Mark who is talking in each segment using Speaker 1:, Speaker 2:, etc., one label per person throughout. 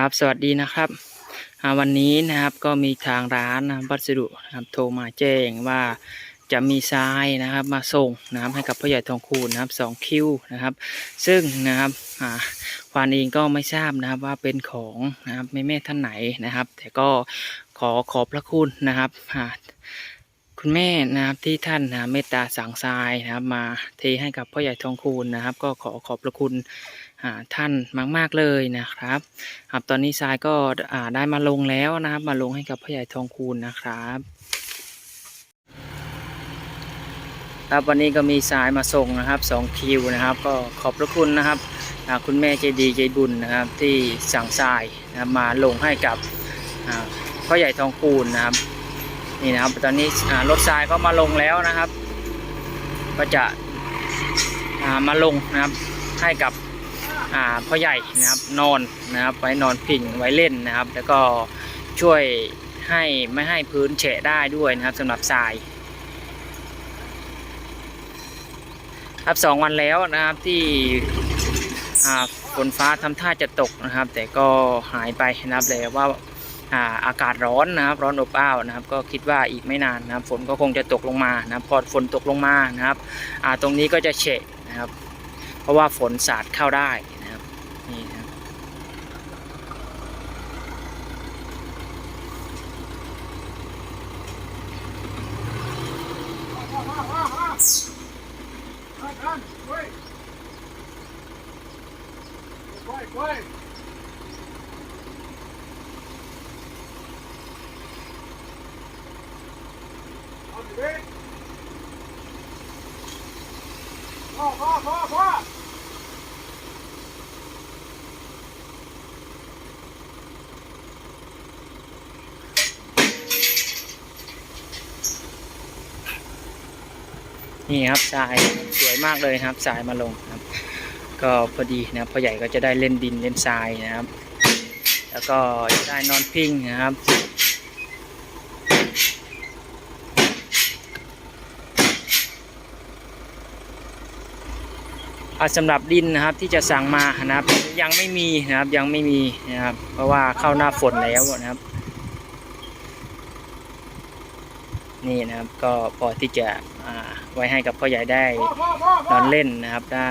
Speaker 1: ครับสวัสดีนะครับวันนี้นะครับก็มีทางร้านนะวัสดุนะครับโทรมาแจ้งว่าจะมีทรายนะครับมาส่งนะครับให้กับพ่อใหญ่ทองคูณนะครับสองคิวนะครับ ซึ่งนะครับควานเองก็ไม่ทราบนะครับว่าเป็นของนะครับแม่แม่ท่านไหนนะครับ แต่ก็ขอขอบพระคุณนะครับคุณแม่นะครับที่ท่านนะเมตตาสั่งทรายนะครับ มาเทให้กับพ่อใหญ่ทองคูณนะครับ ก็ขอขอบพระคุณ ท่านมากๆเลยนะครับครับตอนนี้ทรายก็ได้มาลงแล้วนะครับ มาลงให้กับพ่อใหญ่ทองคูณนะครับครับวันนี้ก็มีทรายมาส่งนะครับสองคิวนะครับ ก็ขอบพระคุณนะครับคุณแม่ใจดีใจบุญนะครับ ที่สั่งทรายนะครับมาลงให้กับพ่อใหญ่ทองคูณนะครับนี่นะครับ ตอนนี้รถทรายก็มาลงแล้วนะครับ ก็จะมาลงนะครับให้กับ พ่อใหญ่นะครับนอนนะครับไว้นอนพิงไว้เล่นนะครับ แล้วก็ช่วยให้ไม่ให้พื้นแฉะได้ด้วยนะครับสำหรับทรายครับสองวันแล้วนะครับที่ฝนฟ้าทำท่าจะตกนะครับ แต่ก็หายไปนะครับเลยว่าอากาศร้อนนะครับ ร้อนอบอ้าวนะครับ ก็คิดว่าอีกไม่นานนะครับ ฝนก็คงจะตกลงมานะครับ พอฝนตกลงมานะครับตรงนี้ก็จะเฉะนะครับ เพราะว่าฝนสาดเข้าได้นะครับนี่นะครับ
Speaker 2: พ่อพ่อพ่อพ่อ
Speaker 1: นี่ครับทรายสวยมากเลยครับทรายมาลงครับ ก็พอดีนะพ่อใหญ่ก็จะได้เล่นดินเล่นทรายนะครับ แล้วก็จะได้นอนพิงนะครับสำหรับดินนะครับที่จะสั่งมานะครับ ยังไม่มีนะครับยังไม่มีนะครับ เพราะว่าเข้าหน้าฝนแล้วนะครับ นี่นะครับก็พอที่จะไว้ให้กับพ่อใหญ่ได้
Speaker 2: น
Speaker 1: อนเล่นนะครับได้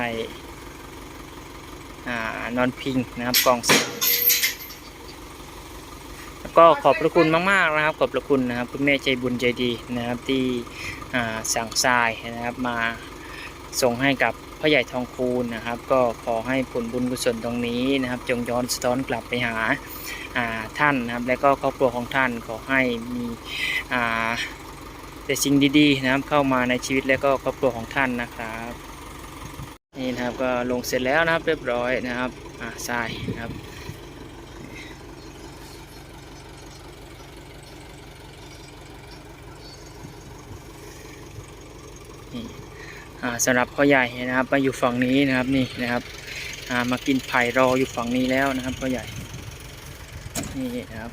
Speaker 1: นอนพิงนะครับกองทรายแล้วก็ขอบพระคุณมากๆนะครับ ขอบพระคุณนะครับคุณแม่ใจบุญใจดีนะครับที่สั่งทรายนะครับมาส่งให้กับพ่อใหญ่ทองคูณนะครับ ก็ขอให้ผลบุญกุศลตรงนี้นะครับ จงย้อนสะท้อนกลับไปหาาท่านนะครับ และก็ครอบครัวของท่านขอให้มีแต่สิ่งดีๆนะครับเข้ามาในชีวิตและก็ครอบครัวของท่านนะครับ นี่นะครับก็ลงเสร็จแล้วนะครับเรียบร้อยนะครับอ่าทรายนะครับนี่อ่าสำหรับพ่อใหญ่นะครับมาอยู่ฝั่งนี้นะครับนี่นะครับอ่ามากินไผ่รออยู่ฝั่งนี้แล้วนะครับพ่อใหญ่นี่นะครับ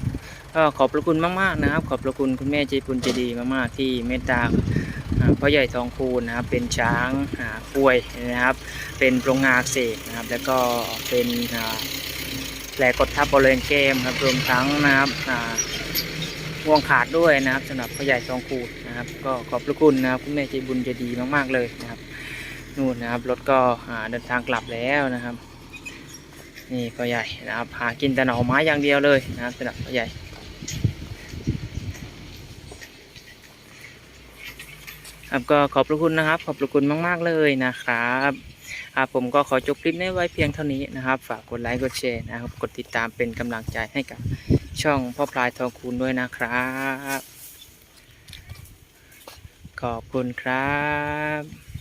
Speaker 1: ก็ขอบพระคุณมากๆนะครับ ขอบพระคุณคุณแม่ใจบุญใจดีมากๆที่เมตตา พ่อใหญ่ทองคูณนะครับ เป็นช้างอ่ากล้วยนะครับ เป็นโรงงานอักเสกนะครับ แล้วก็เป็นแผลกดทับบริเวณแก้มครับรวมทั้งนะครับอ่าห่วงขาดด้วยนะครับสำหรับพ่อใหญ่ทองคูณนะครับ ก็ขอบพระคุณนะครับคุณแม่ใจบุญใจดีมากๆเลยนะครับนู่นนะครับรถก็อ่าเดินทางกลับแล้วนะครับ นี่พ่อใหญ่นะครับหากินแต่หน่อไม้อย่างเดียวเลยนะครับสำหรับพ่อใหญ่ ครับก็ขอบพระคุณนะครับ ขอบพระคุณมาก ๆ เลยนะครับครับผมก็ขอจบคลิปนี้ไว้เพียงเท่านี้นะครับ ฝากกดไลค์กดแชร์นะครับ กดติดตามเป็นกำลังใจให้กับช่องพ่อพลายทองคูณด้วยนะครับ ขอบคุณครับ